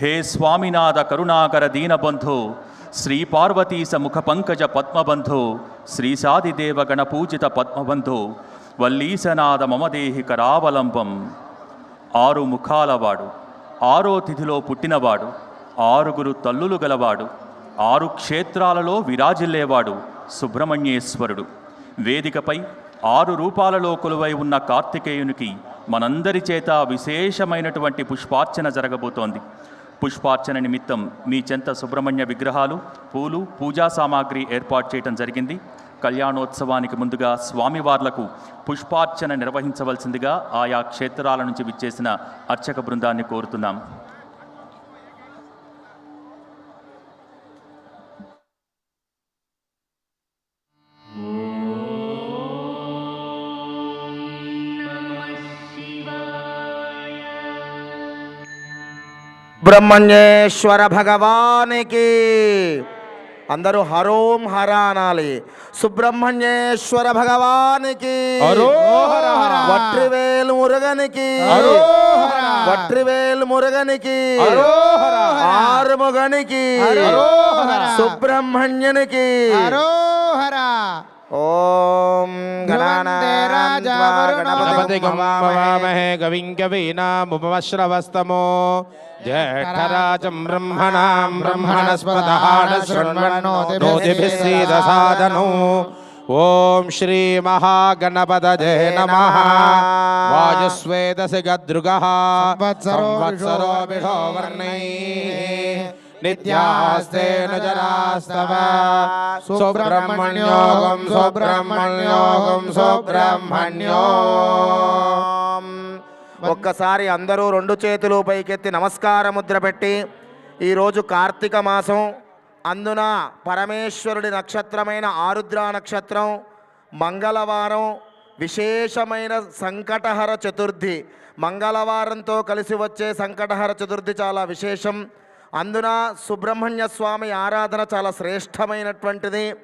హే స్వామినాథ కరుణాకర దీనబంధు శ్రీ పార్వతీశ ముఖ పంకజ పద్మబంధు శ్రీసాదిదేవ గణపూజిత పద్మబంధు వల్లీశనాథ మమదేహి కరావలంబం ఆరు ముఖాలవాడు ఆరో తిథిలో పుట్టినవాడు ఆరుగురు తల్లులు గలవాడు ఆరు క్షేత్రాలలో విరాజిల్లేవాడు సుబ్రహ్మణ్యేశ్వరుడు. వేదికపై ఆరు రూపాలలో కొలువై ఉన్న కార్తికేయునికి మనందరి చేత విశేషమైనటువంటి పుష్పార్చన జరగబోతోంది. పుష్పార్చన నిమిత్తం మీ చెంత సుబ్రహ్మణ్య విగ్రహాలు పూలు పూజా సామాగ్రి ఏర్పాటు చేయడం జరిగింది. కళ్యాణోత్సవానికి ముందుగా స్వామివార్లకు పుష్పార్చన నిర్వహించవలసిందిగా ఆయా క్షేత్రాల నుంచి విచ్చేసిన అర్చక బృందాన్ని కోరుతున్నాం. బ్రహ్మణ్యేశ్వర భగవానికి అందరూ హరోం హర అనాలి సుబ్రహ్మణ్యేశ్వర భగవానికి. వట్రివేలు మురుగనికి. వట్రివేలు మురుగనికి. ఆరుముగనికి. సుబ్రహ్మణ్యునికి హరోహర ओम गणानापतिगुमामहे कविं कवीनामुपमश्रवस्तमो ज्येष्ठराजं ब्रह्मणां ब्रह्मणस्पदहारशृण्वनोतिभिस्सीदसाधनो ॐ श्रीमहागणपतये नमः। वायुस्वेदसि गद्रुगः संवत्सरो विषो वर्णैः। శ్రీ మహాగణపతజే నమ వాయుస్వేదసి గదృగः నిత్యాస్తేన సుబ్రహ్మణ్యోగం సుబ్రహ్మణ్యోగం సుబ్రహ్మణ్యో ఒక్కసారి అందరూ రెండు చేతులు పైకెత్తి నమస్కార ముద్ర పెట్టి ఈరోజు కార్తీక మాసం అందున పరమేశ్వరుడి నక్షత్రమైన ఆరుద్ర నక్షత్రం మంగళవారం విశేషమైన సంకటహర చతుర్థి. మంగళవారంతో కలిసి వచ్చే సంకటహర చతుర్థి చాలా విశేషం. అందున సుబ్రహ్మణ్య స్వామి ఆరాధన చాలా శ్రేష్టమైనటువంటిది.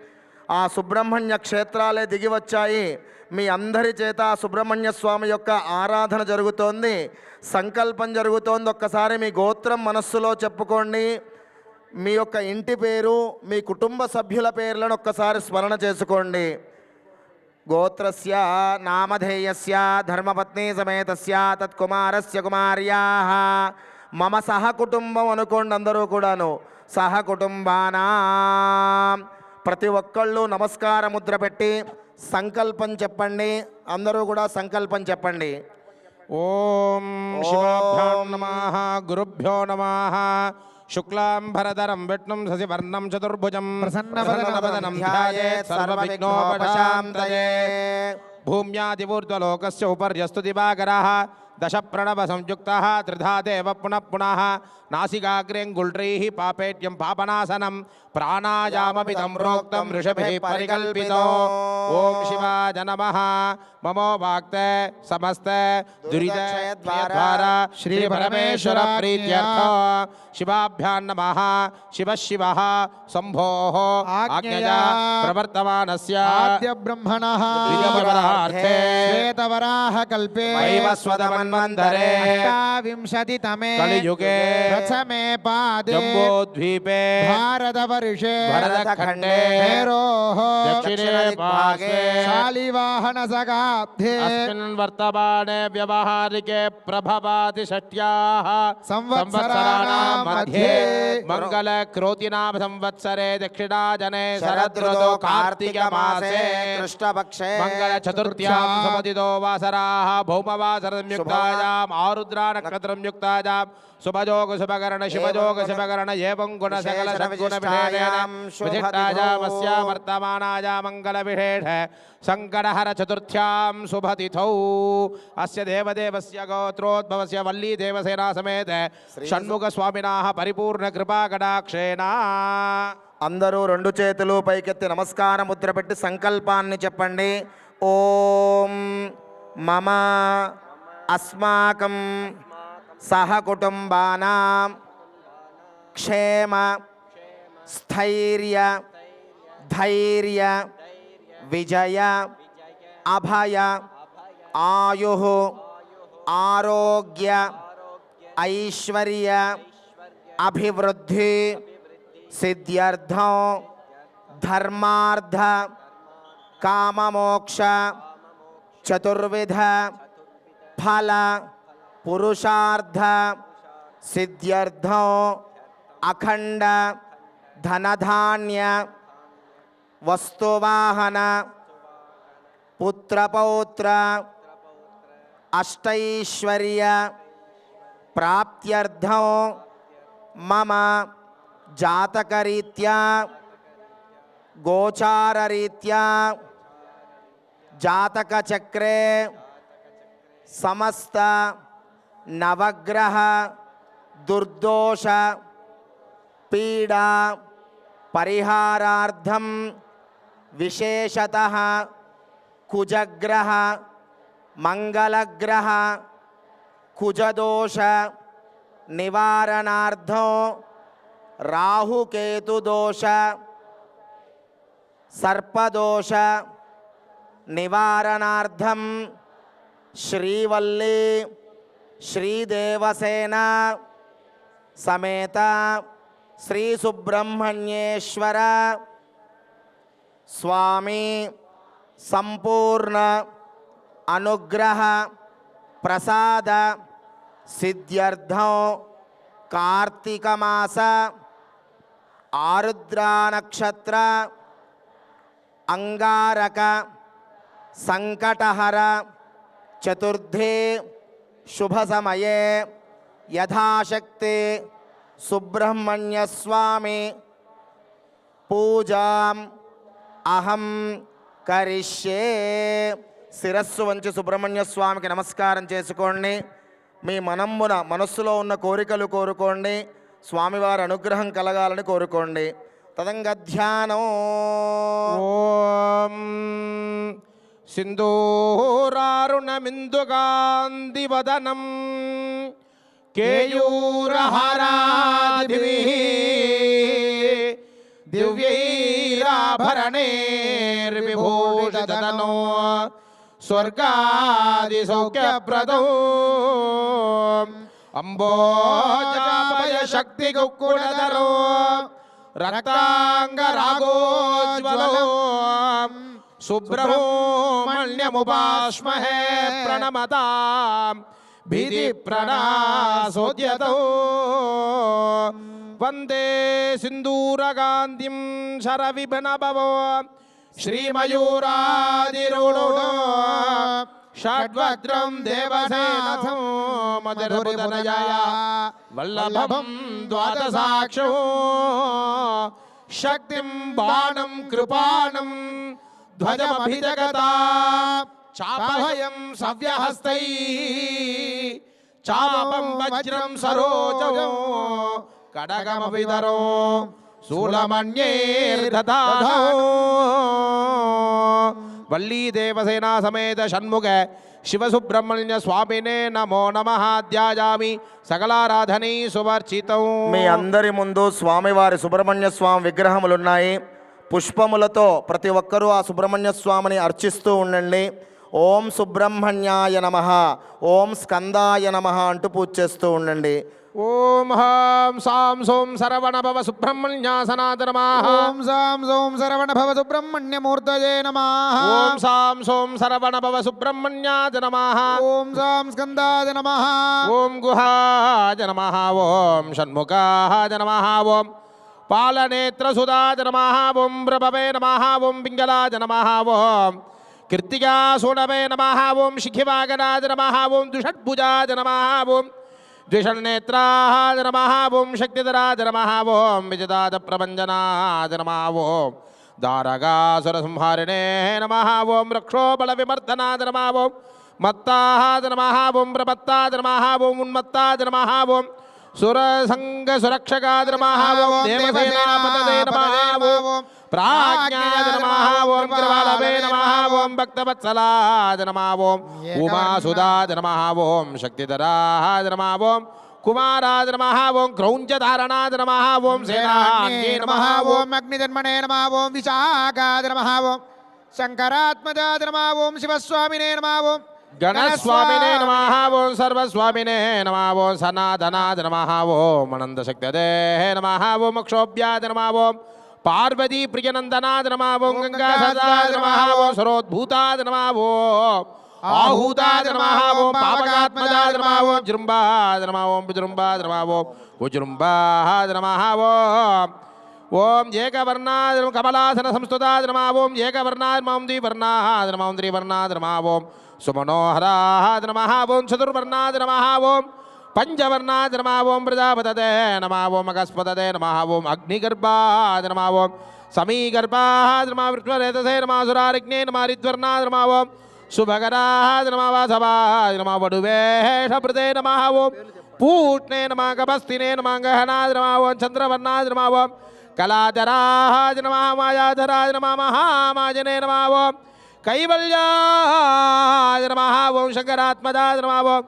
ఆ సుబ్రహ్మణ్య క్షేత్రాలే దిగి వచ్చాయి. మీ అందరి చేత ఆ సుబ్రహ్మణ్య స్వామి యొక్క ఆరాధన జరుగుతోంది. సంకల్పం జరుగుతోంది. ఒక్కసారి మీ గోత్రం మనస్సులో చెప్పుకోండి. మీ యొక్క ఇంటి పేరు మీ కుటుంబ సభ్యుల పేర్లను ఒక్కసారి స్మరణ చేసుకోండి. గోత్రస్య నామధేయస్య ధర్మపత్ని సమేతస్య తత్కుమారస్య కుమార్యా. మమ సహ కుటుంబం అనుకోండి అందరూ కూడాను. సహ కుటుంబానా ప్రతి ఒక్కళ్ళు నమస్కార ముద్ర పెట్టి సంకల్పం చెప్పండి. అందరూ కూడా సంకల్పం చెప్పండి. ఓం శివాభ్యాం నమః గురుభ్యో నమః. శుక్లాంబరధరం విష్ణుం శశివర్ణం చతుర్భుజం. ప్రసన్నవదనం భూమ్యాదివూర్ధ్వలోకస్య ఉపర్యస్తు దివాకరः. दश प्रणव संयुक्ता त्रिधा देव पुनः पुनः। नासिकाग्रेऽङ्गुल्रैः पापेट्यं पापनाशनं प्राणायाममिदं प्रोक्त ऋषभ परिकल्पितो। ओं शिवाज नम। ममो वाक्त समस्त दुरितक्षयद्वारा श्रीपरमेश्वरप्रीत्यर्थ। शिवाभ्यां नमः। शिवः शिवः शम्भोः। आज्ञया प्रवर्तमानस्य आद्यब्रह्मणः। श्वेतवराहकल्पे। वैवस्वतमन्वन्तरे अष्टाविंशतितमे। कलियुगे। समे पादे जम्बोद्वीपे भारतवर्षे खंडे हेरोः दक्षिणे भागे शालिवाहनसगाब्धे अस्मिन् वर्तमाने व्यवहारिके प्रभवाति षष्ट्याः संवत्सराणां मध्ये मङ्गलक्रोतिनाम संवत्सरे दक्षिणाजने शरदृतो पक्षे कृष्णपक्षे मङ्गलचतुर्थ्यां समदितो वासराः भौमवासरं युक्तायाम् आरुद्रानक्षत्रं युक्तायाम् శుభజోగ శుభకరణ శుభజోగ శుభకరణ ఏం సకల సద్గుణ మంగళ విషేణ సంకటహర చతుర్థ్యాం శుభతిథౌ. అస్య దేవదేవస్య గోత్రోద్భవస్య వల్లీ దేవసేనా సమేత షణ్ముఖ స్వామినాహ పరిపూర్ణ అందరూ రెండు చేతులు పైకెత్తి నమస్కార ముద్ర పెట్టి సంకల్పాన్ని చెప్పండి. ఓం మమ అస్మాకం सहकुटुंबा क्षेम, स्थैर्य, धैर्य, विजय, अभय, आयु, आरोग्य, ऐश्वर्य, अभिवृद्धि, सिद्ध्यर्थ धर्मार्थ काममोक्ष, चतुर्विध, फल पुरुषार्थ सिद्ध्यर्थ अखंड धनधान्य वस्तुवाहन पुत्रपौत्र अष्टैश्वर्य प्राप्त्यर्थ मम जातकरीत्या गोचार गोचाररीत्या जातकचक्रे समस्त నవగ్రహ దుర్దోష పీడా పరిహారార్థం విశేషత కుజగ్రహ మంగళగ్రహ కుజదోష నివారణార్థం రాహుకేతుదోష సర్పదోష నివారణార్థం శ్రీవల్లీ శ్రీదేవసేన సమేత శ్రీ సుబ్రహ్మణ్యేశ్వర స్వామి సంపూర్ణ అనుగ్రహ ప్రసాద సిద్ధ్యర్థం కార్తీక మాస ఆరుద్రా నక్షత్ర అంగారక సంకటహర శుభసమయే శుభ సమయే యథాశక్తి సుబ్రహ్మణ్యస్వామి పూజాం అహం కరిష్యే శిరస్సు వంచి సుబ్రహ్మణ్య స్వామికి నమస్కారం చేసుకోండి. మీ మనమ్మున మనస్సులో ఉన్న కోరికలు కోరుకోండి. స్వామివారి అనుగ్రహం కలగాలని కోరుకోండి. తదంగ ధ్యానం. ఓం సింధూరారుణమిందుగాందివదనం కేయూరహారాదిభిः దివ్యైరాభరణైర్విభూషితనో స్వర్గాదిసౌఖ్యప్రదో అంబోజాపయ శక్తి सुब्रह्मण्यमुपाश्महे सुब्रह्मण्यमुपास्महे प्रणमतां भीतिप्रणासोद्यतौ वंदे सिन्दूरकान्तिं शरविभनभवो श्रीमयूरादिरुडो षड्वज्रं देवसेनाथो मधुरिपुरजया वल्लभम द्वादशाक्षो। शक्तिम बाणम कृपाणम् ధ్వజమభిజగతా. చాపభయం సవ్యహస్తై. చాపం వజ్రం సరోజో. కడగమవిదరో శూలమణ్యేర్దధానో వల్లీదేవసేనా సమేత షణ్ముఖ. శివసుబ్రహ్మణ్య స్వామినే నమో నమహాధ్యాయామి సకలారాధనీ సకలారాధనై సువర్చితం మీ అందరి ముందు స్వామివారి సుబ్రహ్మణ్య స్వామి విగ్రహములున్నాయి. పుష్పములతో ప్రతి ఒక్కరూ ఆ సుబ్రహ్మణ్య స్వామిని అర్చిస్తూ ఉండండి. ఓం సుబ్రహ్మణ్యాయ నమ. ఓం స్కందాయ నమ అంటూ పూజ చేస్తూ ఉండండి. ఓం హాం సాం సోం సరవణ భవ సుబ్రహ్మణ్యాసనాదనమాహ ఓం సాం సోం శరవణ భవ సుబ్రహ్మణ్యమూర్తయే నమః. ఓం సాం సోం సరవణ భవ సుబ్రహ్మణ్యాద నమః. ఓం సాం స్కందాయ నమః. ఓం గుహాజ నమః. ఓం షణ్ముఖాజ నమః. ఓం పాలనేత్రసుధాజ నమః ఓం ప్రభవే నమః ఓం పింగళాజ నమః ఓం కృత్తికాసూనవే నమః ఓం శిఖివాగనాజ నమః ఓం దుషడ్భుజాజ నమః ఓం ద్విషణ్నేత్రాజ నమః ఓం శక్తిధరాజ నమః ఓం విజదాజ ప్రభంజనాజ నమః ఓం దారగాసురసంహారిణే నమః ఓం రక్షోబల విమర్దనాజ నమః ఓం మత్తాజ నమః ఓం ప్రపత్తాజ నమః ఓం ఉన్మత్తాజ నమః ఓం సురసంగ సురక్షకాజ నమః ఓం దేవసేనాపతదే నమః ఓం ప్రాజ్ఞాజ నమః ఓం కృపాలవే నమః ఓం భక్తవత్సలాజ నమః ఓం ఉమాసుదాజ నమః ఓం శక్తిధరాజ నమః ఓం కుమారాజ నమః ఓం క్రౌంచధారణాజ నమః ఓం గణస్వామినే నమ ఓం సర్వస్వామినే నమ ఓం సనాతనాద నమ ఓం అనంతశక్తే నమ ఓం అక్షోభ్యాద నమ ఓం పార్వతీ ప్రియనందనాద నమ ఓం గంగా సదాద నమ ఓం సరోద్భూతాద నమ ఓం ఆహూతాద నమ ఓం పాపకాత్మజాద నమ ఓం జృంబాద నమ ఓం విజృంబాద నమ ఓం ఉజృంబాద నమ ఓం ఓం ఏకవర్ణాద్రమ కమలాసన సంస్థుతాద నమ ఓం ఏకవర్ణాద్రమ ఓం ద్వివర్ణాద నమ ఓం త్రివర్ణాద నమ ఓం సుమనోహరాహ నమ ఓం చతుర్వర్ణాద నమ ఓం పంచవర్ణాద నమ ఓం ప్రజాపతదే నమ ఓం అగస్పతదే నమ ఓం అగ్నిగర్భాద నమ ఓం సమీగర్భాద నమ వృక్షరేతసే నమ సురారిగ్నే నమ రిద్వర్ణాద నమ ఓం శుభకరాద నమ వాసవాద నమ వడువేషభృతే నమ ఓం పూట్నే నమ గభస్తినే నమ గహనాద నమ ఓం చంద్రవర్ణాద నమ ఓం కళాధరాజ నమ మాయాధరాజ నమ మహామాజనే నమ ఓం కైవల్యాజ నమ ఓం శంకరాత్మజాజ నమ ఓం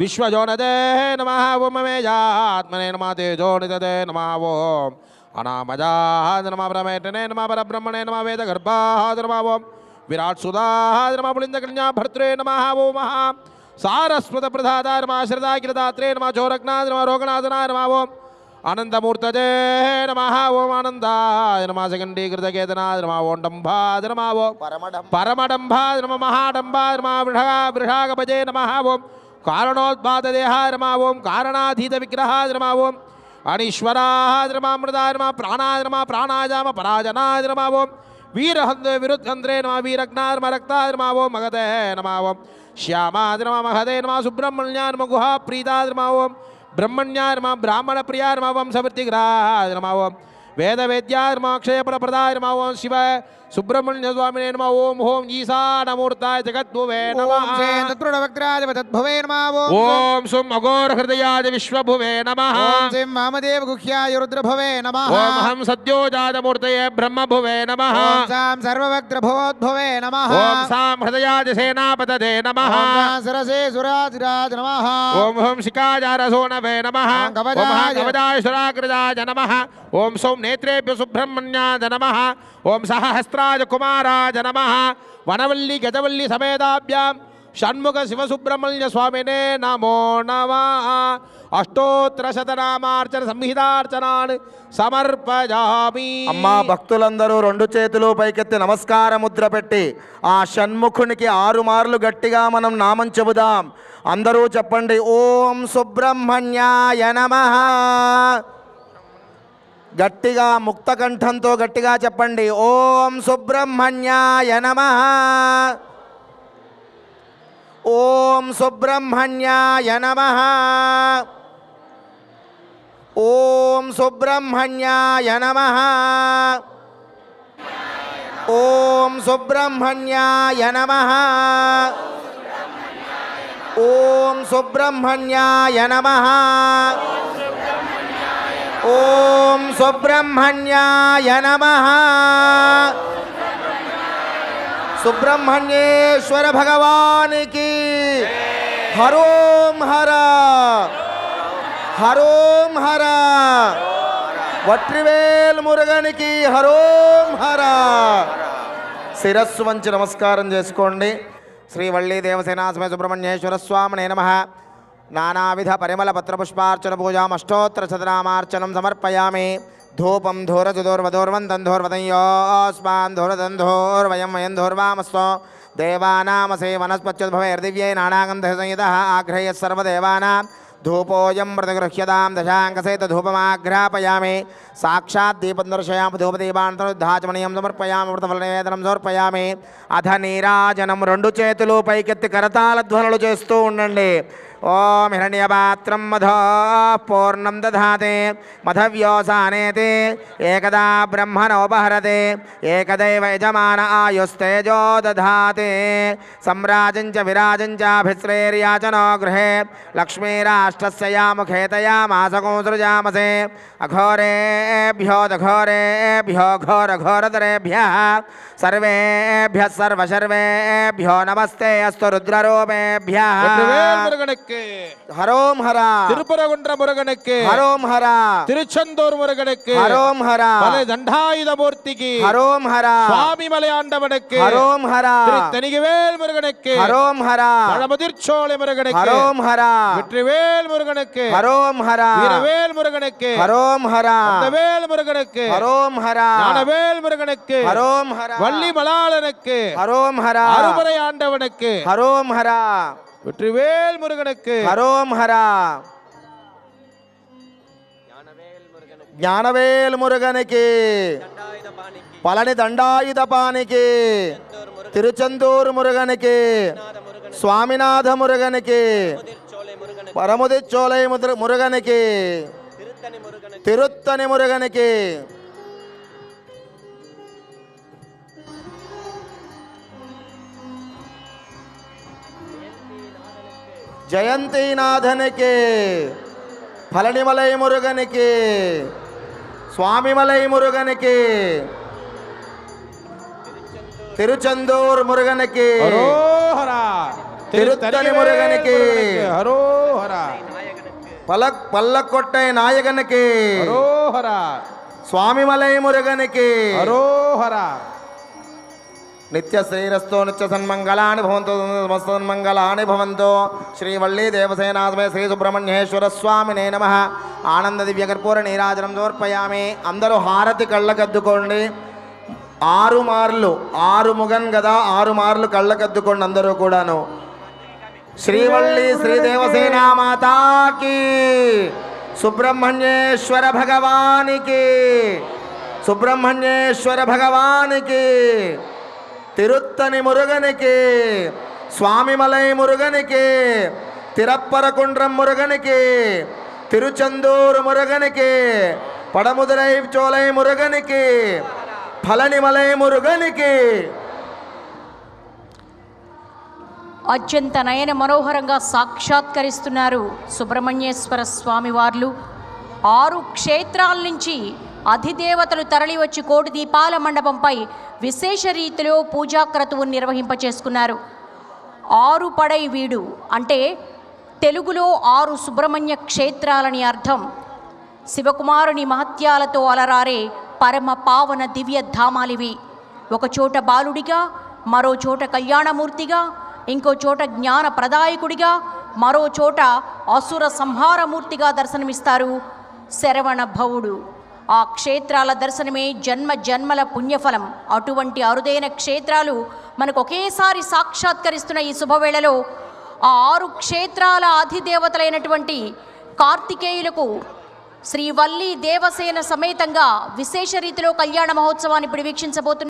విశ్వజోనదే నమ ఓం మమేజాత్మనే నమ తేజోనిదే నమ ఓం అనామజాజ నమ బ్రహ్మేటనే నమ పరబ్రహ్మణే నమ వేదగర్భాజ నమ ఓం విరాట్ సుధాజ నమ పులిందకన్యా భర్త్రే నమ ఓం మహా సారస్వత ప్రధాత నమ శ్రదాకిరదాత్రే నమ చోరగ్నాథ నమ రోగనాథనా నమ ఓం అనంతమూర్తజే నమ ఓం ఆనందాయ నమ సగండీకృతకేతనాథ నమ ఓం డంభాద నమ ఓం పరమడం పరమడంభాద నమ మహాడంభాద నమ వృషా వృషాగపజే నమ ఓం కారణోద్భాతదేహాయ నమ ఓం కారణాధీత విగ్రహాయ నమ ఓం అనీశ్వరాయ నమ అమృతాయ నమ ప్రాణాయ నమ ప్రాణాయామ పరాజనాయ నమ ఓం వీరహంద్రే విరుద్ధంద్రే నమ వీరజ్ఞాయ నమ రక్తాయ నమ ఓం మగదే నమ ఓం శ్యామాయ నమ మహదే నమ సుబ్రహ్మణ్యాయ నమ గుహా ప్రీతాయ నమ ఓం బ్రహ్మణ్యాయ నమ బ్రాహ్మణ ప్రియాయ నమ ఓం సవృత్తిగ్రహాయ నమ ఓం వేద వేద్యాయ నమ అక్షయపర ప్రదాయ నమ ఓం శివ సుబ్రహ్మణ్య స్వామినే నమ ఓం ఓం ఈశానమూర్తాయ జగద్భువే నమ ఓం శ్రీ తత్పురుడవక్రాజ తద్భవే నమ ఓం ఓం సుం అఘోర హృదయాయ విశ్వభువే నమ ఓం శ్రీ వామదేవ గుహ్యాయ రుద్రభవే నమ ఓం హం సద్యోజాతమూర్తయే బ్రహ్మభువే నమ ఓం నేత్రేభ్య సుబ్రహ్మణ్యాయ నమ. ఓం సహస్రాజ కుమారాజ నమ. వనవల్లి గజవల్లి సమేతాభ్యాం. షణ్ముఖ శివసుబ్రహ్మణ్య స్వామినే నమో నమ. అష్టోత్తరశతనామార్చన సంహితార్చనాన్ సమర్పయామి. అమ్మా భక్తులందరూ రెండు చేతులు పైకెత్తి నమస్కార ముద్ర పెట్టి ఆ షణ్ముఖునికి ఆరు మార్లు గట్టిగా మనం నామం చెబుదాం. అందరూ చెప్పండి ఓం సుబ్రహ్మణ్యాయ నమ. గట్టిగా ముక్తకంఠంతో గట్టిగా చెప్పండి. ఓం సుబ్రహ్మణ్యాయ నమ. ఓం సుబ్రహ్మణ్యాయ నమ. ఓం సుబ్రహ్మణ్యాయ నమ. ఓం సుబ్రహ్మణ్యాయ నమ. ఓం సుబ్రహ్మణ్యాయ నమ. ఓం సుబ్రహ్మణ్యాయ నమ. సుబ్రహ్మణ్యేశ్వర భగవానికి హరోం హర. హరోం హర. వట్రివేల్ మురుగనికి హరోం హర. శిరస్సు వంచి నమస్కారం చేసుకోండి. శ్రీ వల్లి దేవసేనా సుబ్రహ్మణ్యేశ్వర స్వామినే నమ. నానావిధ పరిమళ పత్రపుష్పార్చన పూజాం అష్టోత్తర శతనామార్చనం సమర్పయామి. ధూపం ధూరచుదోర్వధోర్వంతం ధోర్వదయోస్మాన్ ధోరదంధోర్వయం వయం ధోర్వామస్వ దేవానామసే వనస్పత్యుద్భవైర్దివ్యై నానాగంధ సంయుత ఆగ్రహ్య సర్వదేవానాం. ధూపోయం మృతగృహ్యతాం దశాంకసేత ధూపమాఘ్రాపయామి సాక్షాత్ దీపం దర్శయామి ధూపదీపాంతరుద్ధాచమనీయం సమర్పయామి మృతఫలనివేదనం సమర్పయామి. అధ నీరాజనం రెండు చేతులు పైకెత్తి కరతాల ధ్వనులు చేస్తూ ఉండండి. ॐ हिरण्यपात्रं मधः पूर्णं दधाते एक ब्रह्म नोपहरते एक यजमान आयुस्तेजो दधाते। सम्राजं च विराजं चाभिश्रेर्याचनो गृहे, लक्ष्मीराष्ट्रस्य या मुखेतया मासकोसृजामसे अघोरेभ्यो दघोरेभ्यो घोरघोरतरेभ्यः सर्वेभ्य सर्वशर्वेभ्यो नमस्ते अस्तु रुद्ररूपेभ्यः முருகனுக்கு ஹரோம் ஹரா திருப்பரகுன்ற முருகனுக்கு ஹரோம் ஹரா திருச்செந்தூர் முருகனுக்கு ஹரோம் ஹரா பல தண்டாயுத மூர்த்திக்கு ஹரோம் ஹரா சுவாமி மலையாண்டவனுக்கு ஹரோம் ஹரா தனிகவேல் முருகனுக்கு ஹரோம் ஹரா பழமுதிர்ச்சோலை முருகனுக்கு ஹரோம் ஹரா வெற்றிவேல் முருகனுக்கு ஹரோம் ஹரா வீரவேல் முருகனுக்கு ஹரோம் ஹரா வேல் முருகனுக்கு ஹரோம் ஹரா ஞானவேல் முருகனுக்கு ஹரோம் ஹரா வள்ளி மலாளனுக்கு ஹரோம் ஹரா அருமறை ஆண்டவனுக்கு ஹரோம் ஹரா வெற்றிவேல் முருகனுக்கு. ஹரோம் ஹரா. ஞானவேல் முருகனுக்கு. பழனி தண்டாயுத பாணிக்கு. திருச்செந்தூர் முருகனுக்கு. சுவாமிநாத முருகனுக்கு. பரமுதிச்சோலை முருகனுக்கு. திருத்தணி முருகனுக்கு. ஜெயந்திநாதனுக்கு பழனிமலை முருகனுக்கு சுவாமிமலை முருகனுக்கு திருச்செந்தூர் முருகனுக்கு திருத்தணி முருகனுக்கு பல பல்லக்கோட்டை நாயகனுக்கு சுவாமிமலை முருகனுக்கு அரோஹரா నిత్యశ్రీరస్తో నిత్య సన్మంగళాని సమస్త సమస్తన్మంగళాని భవంతో శ్రీవల్లీ దేవసేనాథమే శ్రీ సుబ్రహ్మణ్యేశ్వర స్వామి నే నమ ఆనంద దివ్య కర్పూర నీరాజనం సమర్పయామి అందరూ హారతి కళ్ళకద్దుకోండి. ఆరు మార్లు ఆరు ముగన్ కదా ఆరు మార్లు కళ్ళకద్దుకోండి అందరూ కూడాను. శ్రీవల్లి శ్రీదేవసేనా మాతాకి సుబ్రహ్మణ్యేశ్వర భగవానికి సుబ్రహ్మణ్యేశ్వర భగవానికి తిరుత్తని మురుగనికి స్వామిమలై మురుగనికి తిరప్పరకుండ్రం మురుగనికి తిరుచందూరు మురుగనికి పడముదరై చోలై మురుగనికి ఫలనిమలై మురుగనికి. అత్యంత నయన మనోహరంగా సాక్షాత్కరిస్తున్నారు సుబ్రహ్మణ్యేశ్వర స్వామి వార్లు. ఆరు క్షేత్రాల నుంచి అధిదేవతలు తరలివచ్చి కోటి దీపాల మండపంపై విశేష రీతిలో పూజాక్రతువు నిర్వహింపచేసుకున్నారు. ఆరు పడై వీడు అంటే తెలుగులో ఆరు సుబ్రహ్మణ్య క్షేత్రాలని అర్థం. శివకుమారుని మహత్యాలతో అలరారే పరమ పావన దివ్య ధామాలివి. ఒక చోట బాలుడిగా మరో చోట కళ్యాణమూర్తిగా ఇంకో చోట జ్ఞాన ప్రదాయకుడిగా మరో చోట అసుర సంహారమూర్తిగా దర్శనమిస్తారు శరవణ భవుడు. ఆ క్షేత్రాల దర్శనమే జన్మ జన్మల పుణ్యఫలం. అటువంటి అరుదైన క్షేత్రాలు మనకు ఒకేసారి సాక్షాత్కరిస్తున్న ఈ శుభవేళలో ఆ ఆరు క్షేత్రాల అధిదేవతలైనటువంటి కార్తికేయులకు శ్రీవల్లి దేవసేన సమేతంగా విశేష రీతిలో కళ్యాణ మహోత్సవాన్ని ఇప్పుడు వీక్షించబోతున్నారు